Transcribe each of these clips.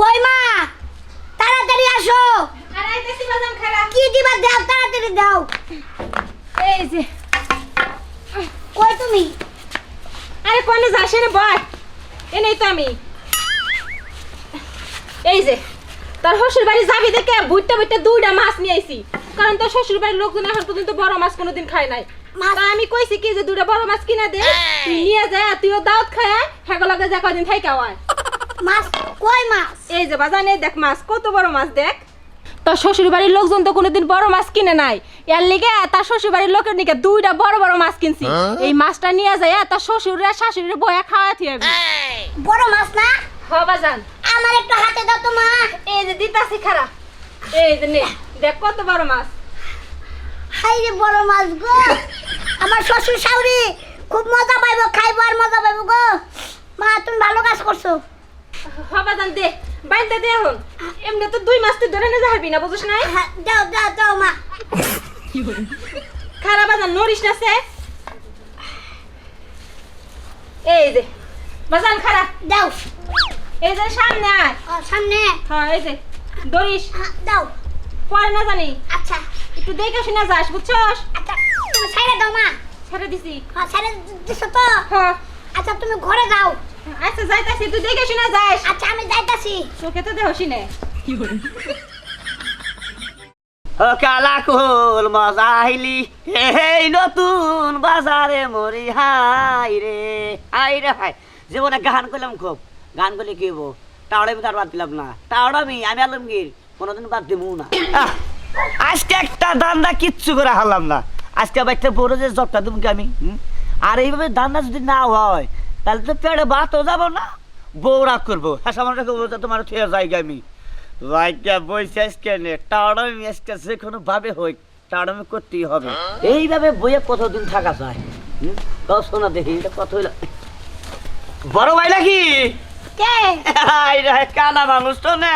কই মা তাড়াতাড়ি আসো। কি দিবা দাও তাড়াতাড়ি দাও। এই যে। কই তুমি? আরে কোনে যাস রে বয়। এনেই তো আমি। এই যে তোর শ্বশুর বাড়ি যাবি দেখে বুইটা বুইটা দুইটা মাছ নিয়ে আইছি। কারণ তোর শ্বশুর বাড়ির লোকজন এখন পর্যন্ত বড় মাছ কোনোদিন খায় নাই। তা আমি কইছি কি যে দুইটা বড় মাছ কিনা দে তুই নিয়ে যা তুইও দাওয়াত খায় হ্যাগো লগে যা কদিন থাই খাওয়ায় মাছ? কই মাছ? এই যে বাজান এই দেখ মাছ কত বড় মাছ দেখ। তোর শ্বশুর বাড়ির লোকজন তো কোনোদিন বড় মাছ কিনে নাই। এর লিগে তার শ্বশুর বাড়ির লোকের নিকে দুইটা বড় বড় মাছ কিনছি। এই মাছটা নিয়ে যায় তার শ্বশুরে শাশুড়ি বয়া খাওয়া থিয়াবি বড় মাছ না? হ বাজান। আমার একটু হাতে দাও তো মা। এই যে দিতাছি খারাপ এই যে নে দেখ কত বড় মাছ। হাই রে বড় মাছ গো। আমার শ্বশুর শাশুড়ি খুব মজা পাইবো খাইবো আর মজা পাইবো গো। মা তুমি ভালো কাজ করছ। হ বাজান দে বাইন্দা দে এখন। এমনি তো দুই মাস তুই ধরে নিয়ে যাবি না বুঝিস নাই? হ্যাঁ, দাও দাও দাও মা। খারাপ বাজান নড়িস না সে এই যে বাজান খারাপ। দাও। এই যে সামনে আয়। সামনে। হ্যাঁ এই যে দড়িস হ্যাঁ, দাও। পরে না জানি। আচ্ছা। একটু দেখে শুনে যাস বুঝছস? আচ্ছা তুমি দাও মা। ছেড়ে দিছি। হ্যাঁ সাইডে দিছো তো? হ্যাঁ। আচ্ছা তুমি ঘরে যাও। আচ্ছা যাইতাছি তুই দেখে শুনে যাস। আচ্ছা আমি যাইতাছি। চোখে তো দেহসি নে। ও কালা কোল মজা আইলি এই নতুন বাজারে মরি হাই রে। হাই রে হাই জীবনে গান করলাম খুব। গান করলে কি হব তাওড়া আমি তার বাদ দিলাম না। তাওড়া আমি আমি আলমগীর। কোনোদিন বাদ দিব না। আজকে একটা দান্দা কিচ্ছু করে হারলাম না। আজকে আবার একটা বড় যে জবটা দেবো আমি? হুম? আর এইভাবে দান্দা যদি না হয় তাহলে তো পেড়ে বাতও যাব না। বৌরা করব। হ্যাঁ তোমার থুয়ে জায়গা আমি। বইছে টাড়ামি আজকে যে কোনো ভাবে হই টাড়ামি করতেই হবে। এইভাবে বইয়ে কতদিন থাকা যায়? তাও শোনা দেখি এটা কত হইল? বড় ভাই নাকি? কে? হাই রে কানা মানুষ তো না।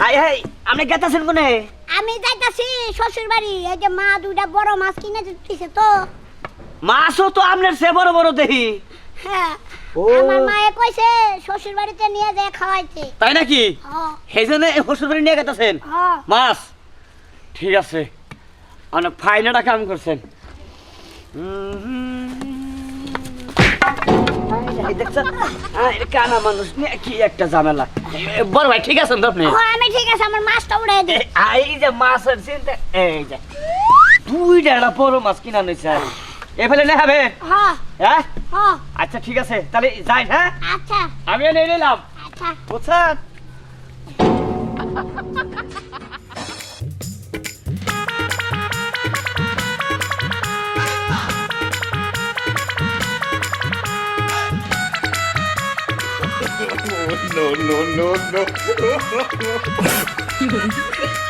হাই হাই আপনি গেতাছেন কোনে? আমি যাইতাছি শ্বশুর বাড়ি এই যে মা দুইটা বড় মাছ কিনে দিতেছে তো। মাছও তো আপনার সে বড় বড় দেখি হ্যাঁ ও। আমার মায়ে কইছে শ্বশুর বাড়িতে নিয়ে যায় খাওয়াইতে। তাই নাকি? হ্যাঁ। সেই শ্বশুর বাড়ি নিয়ে গেতাছেন? হ্যাঁ। মাছ। ঠিক আছে। অনেক ফাইন একটা কাম করছেন। দেখছেন? কানা মানুষ নিয়ে কি একটা ঝামেলা। বড় ভাই ঠিক আছেন তো আপনি? হ্যাঁ, আমি ঠিক আছে আমার মাছটা উড়ে দিই এই যে মাছের চিন্তা এই যে। দুইটা একটা বড় মাছ কিনা নিছে। এ ফেলে না হবে। হ্যাঁ। হ্যাঁ? হ্যাঁ। আচ্ছা ঠিক আছে তাহলে যাই হ্যাঁ? আচ্ছা। আমিও নিয়ে নিলাম। আচ্ছা। বুঝছেন?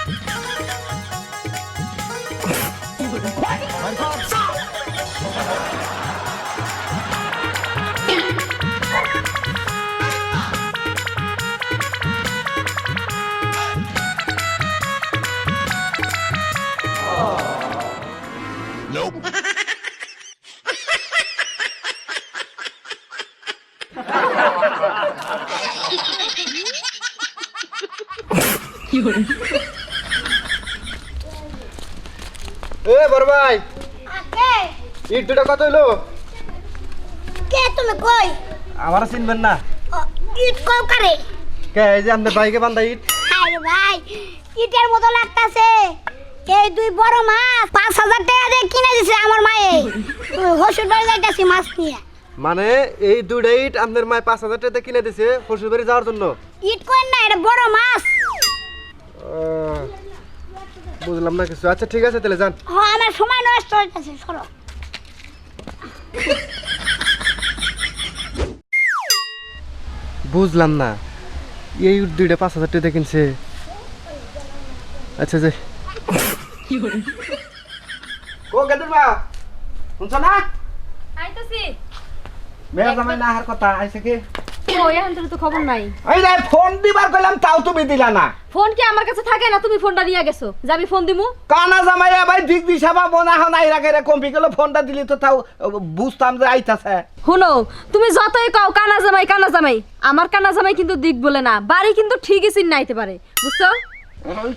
এ বড় ভাই। ইট দুটো কত হইল? কে তুমি কই? আমার চিনবেন না। ইট কও কারে? কে এই যে বাইকে বান্ধা ইট। আরে ভাই ইটের মতো লাগতাছে। এই দুই বড় মাছ পাঁচ হাজার টাকা দিয়ে কিনে দিছে আমার মায়ে। হসুর বাড়ি যাইতাছি মাছ নিয়ে। মানে এই দুইটা ইট আপনার মায় পাঁচ হাজার টাকা কিনে দিছে শ্বশুর বাড়ি যাওয়ার জন্য? ইট কইন না এটা বড় মাছ। বুঝলাম না কিছু। আচ্ছা ঠিক আছে তাহলে যান। হ্যাঁ আমার সময় নষ্ট হইতাছে সরো। বুঝলাম না। এই ইট দুইটা পাঁচ হাজার টাকা কিনছে। আচ্ছা যে ও গেদুর বা শুনছ না? আইতাছি। মেয়ের জামাই না আহার কথা আইছে কি? ও এখন তোর তো খবর নাই। এই রে ফোন দিবার কইলাম তাও তুমি দিলা না। ফোন কি আমার কাছে থাকে না? তুমি ফোনটা নিয়ে গেছো। যে ফোন দিমু? কানা জামাইয়া ভাই দিক দিশা পাবো না এখন আইরা গেলে কমপি গেল ফোনটা দিলি তো তাও বুঝতাম যে আইতাছে। শুনো তুমি যতই কও কানা জামাই কানা জামাই আমার কানা জামাই কিন্তু দিক বলে না বাড়ি কিন্তু ঠিকই চিন নাইতে পারে বুঝছ?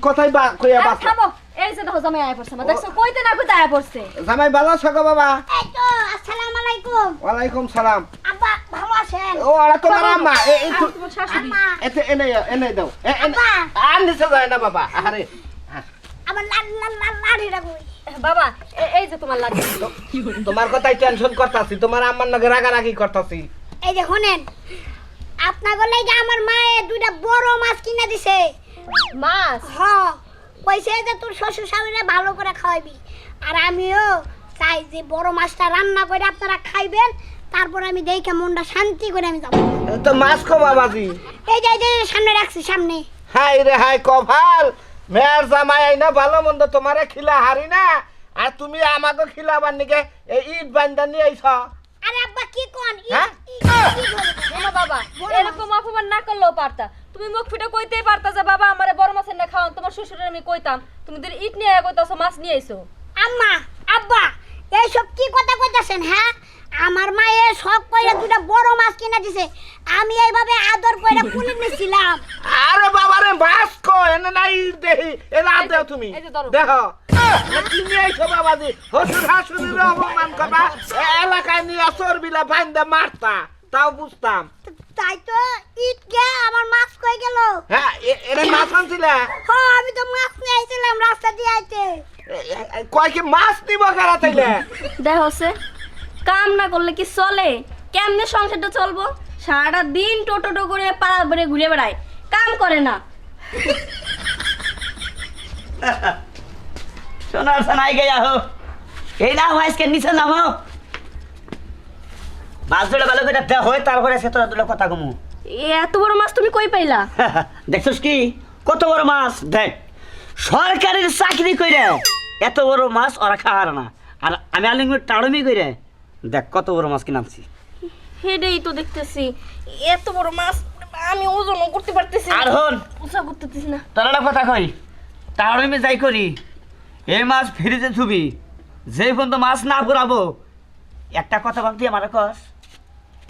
কথাই বা কইয়া বাস থামো এই যে দেখো জামাই আয়া পড়ছে। আমার দেখছ কইতে না কইতে আয়া পড়ছে? জামাই ভালো আছো গো বাবা? এই তো আসসালামু আলাইকুম। ওয়ালাইকুম সালাম। আব্বা ভালো আছেন? ও আরে তোমার আম্মা এই এতে এনে এনে দাও। এ- এনে- আব্বা। আর নিচে যায় না বাবা আরে আমার লাল লাল লাল লাড়িটা কই বাবা এই যে তোমার লাগে তোমার কথাই টেনশন করতাছি তোমার আম্মার নাকি রাগারাগি করতাছি। এই যে শোনেন আপনার গলে আমার মায়ে দুইটা বড় মাছ কিনে দিছে। মাছ? হ কইছে যে তোর শ্বশুর শাশুড়ি ভালো করে খাওয়াবি। আর আমিও চাই যে বড় মাছটা রান্না করে আপনারা খাইবেন তারপর আমি দেখে মনটা শান্তি করে আমি যাব। তো মাছ কো বাবাজি এই যে এই যে সামনে রাখছি সামনে। হাই রে হাই কভাল মেয়ের জামাই আই না ভালো মন্দ তোমারে খিলা হারি না। আর তুমি আমাকে খিলাবার নিকে এই ইট বান্দা নিয়ে আইছ। কি কোন? ই- হ্যাঁ? ই- কি বলব? শোনো বাবা এরকম অপমান না করলেও পারতা। তুমি মুখ ফিটে কইতেই পারতা যে বাবা আমারে বড় মাছের না খাওয়ান তোমার শ্বশুরের আমি কইতাম। তুমি দের ইট নিয়ে কইতাছো মাছ নিয়ে আইছো। আম্মা আব্বা এইসব কি কথা কইতাছেন হ্যাঁ? আমার মায়ে সব কইরা দুটা বড় মাছ কিনে দিছে। আমি এইভাবে আদর কইরা কুলি নিছিলাম আরে বাবা রে মাছ কো এনে নাই দেহি এ রাত দেও তুমি। দেখো এ কি নিয়ে বাবাজি? হসুর হাসুরের অপমান করবা? নিয়ে চর্বিলা বান্দা মারতা তাও বুঝতাম। তাই তো ইট গে আমার মাছ কই গেল? হ্যাঁ এরে মাছ আনছিলে? হ্যাঁ আমি তো মাছ নিয়ে আইছিলাম রাস্তা দিয়ে আইতে। কয় কি মাছ নিব কারা তাইলে? দেখ হচ্ছে কাম না করলে কি চলে? কেমনে সংসারটা চলবো? সারাটা দিন টোটো টো করে পাড়া বেড়ে ঘুরে বেড়ায় কাম করে না। সোনার সানাই গে যাও এই নাও আজকে নিচে নামো। মাছ ধরে ভালো করে দেওয়া হয় তারপরে সে তোরা দুটো কথা কমু। এত বড় মাছ তুমি কই পাইলা দেখছিস কি? কত বড় মাছ? দেখ সরকারের চাকরি করে এত বড় মাছ ওরা খাওয়ার না। আর আমি আলিঙ্গুর টাড়মি করে দেখ কত বড় মাছ কিনাচ্ছি হেডেই তো দেখতেছি। এত বড় মাছ আমি ওজনও করতে পারতেছি আর হন ওজা করতেছি না। তোর একটা কথা কই টাড়মি যাই করি এই মাছ ফ্রিজে থুবি যে পর্যন্ত মাছ না পুরাবো একটা কথা বলতে আমার কস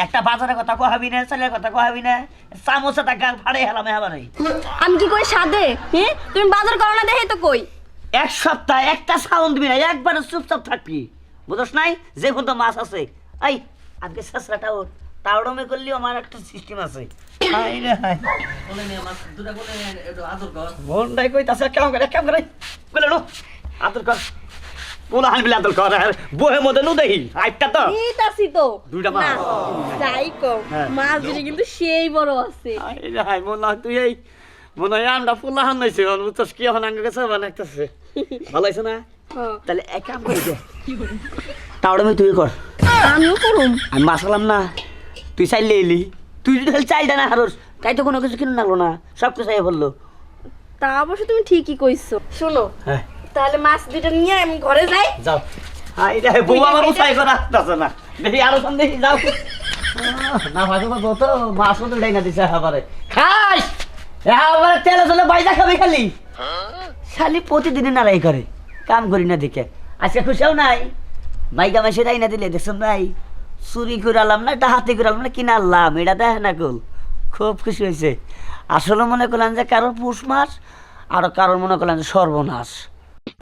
একটা বাজারের কথা কহাবি না চালের কথা কহাবি না চামচা তা গাল ফাড়ে হেলাম এবারে আমি কি কই সাদে? হ্যাঁ তুমি বাজার করো না দেখে তো কই? এক সপ্তাহ একটা সাউন্ড দিবি না একবারে চুপচাপ থাকবি। বুঝস নাই? যে পর্যন্ত মাছ আছে। এই আজকে শেষরাটা ওর। তাওড়মে করলেও আমার একটা সিস্টেম আছে। হাই রে হাই বোনটাই কইতাছে কেমন করে কেমন করে? বলে আদর কর। বলে হানবিলে আদর কর আর বহে মধ্যে নু দেখি আইটা তো। নিতাছি তো। দুইটা মাছ। না, যাই কম হ্যাঁ। মাছ দুটি কিন্তু সেই বড় আছে। মনে হয় তুই এই মনে হয় আমরা ফুলা হান নাইছে বুঝছস কি এখন আঙ্গে গেছে বানাইতেছে ভালো না? হ্যাঁ। তাহলে এক কাম করে দে। তাওড়মে তুই কর। আমিও করুম। আমি মাসালাম না। তুই চাইলে এলি। তুই যদি খালি চাইলে না হারস তাই তো কোনো কিছু কিনে নাগলো না। সব কিছু তা অবশ্য তুমি ঠিকই কইছো। শোনো হ্যাঁ। তাহলে মাছ দুটো নিয়ে আমি ঘরে যাই। যাও। হাই রে বউ আমার উঠাই করে আসতেছে না দেখি আরও সামনে যাও। না ভাজো ভাজো তো মাছ মতো ডাইনা দিছে এবারে খাস! এবারে তেলে তেলে বাইজা খাবে খালি। খালি প্রতিদিনই নাড়াই করে কাম করি না দেখে। আজকে খুশিও নাই। মাইকা মাসে ডাইনা দিলে দেখছ নাই? চুরি করে আলাম না এটা হাতে করে আলাম না কিনা আনলাম এটা দেখ না কুল। খুব খুশি হয়েছে। আসলে মনে করলাম যে কারোর পুষ মাস আর কারোর মনে করলাম যে সর্বনাশ।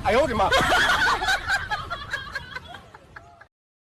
哎呦我的妈！